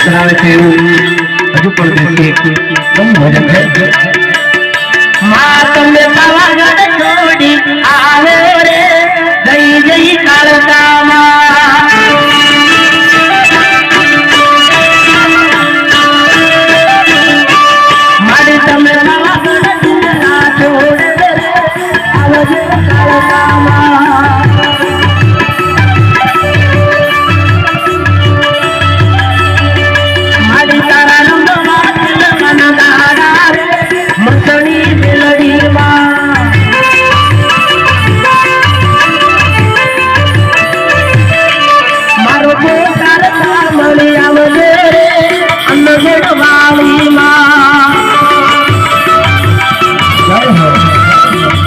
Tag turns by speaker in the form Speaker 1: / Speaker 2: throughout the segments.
Speaker 1: કિરણભાઈ યાદ કરાવે છે એવું હજુ પણ દેખીએ કેવું ભજન છે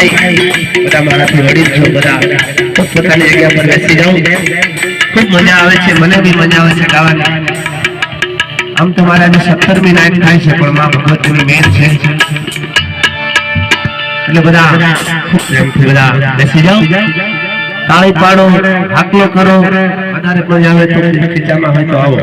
Speaker 1: ભાઈ બધા મારાથી વડીલ છો બધા. પોતપોતાની જગ્યા પર બેસી જાઉં ખૂબ મજા આવે છે, મને બી મજા આવે છે ગાવાની. આમ તો મારે આજે સત્તરમી નાઇટ થાય છે, પણ માં ભગવતીની મેન છે. એટલે બધા ખૂબ પ્રેમથી બધા બેસી જાઓ. તાળી પાડો હાકલો કરો. વધારે મજા આવે તો ખીચામાં હોય તો આવો.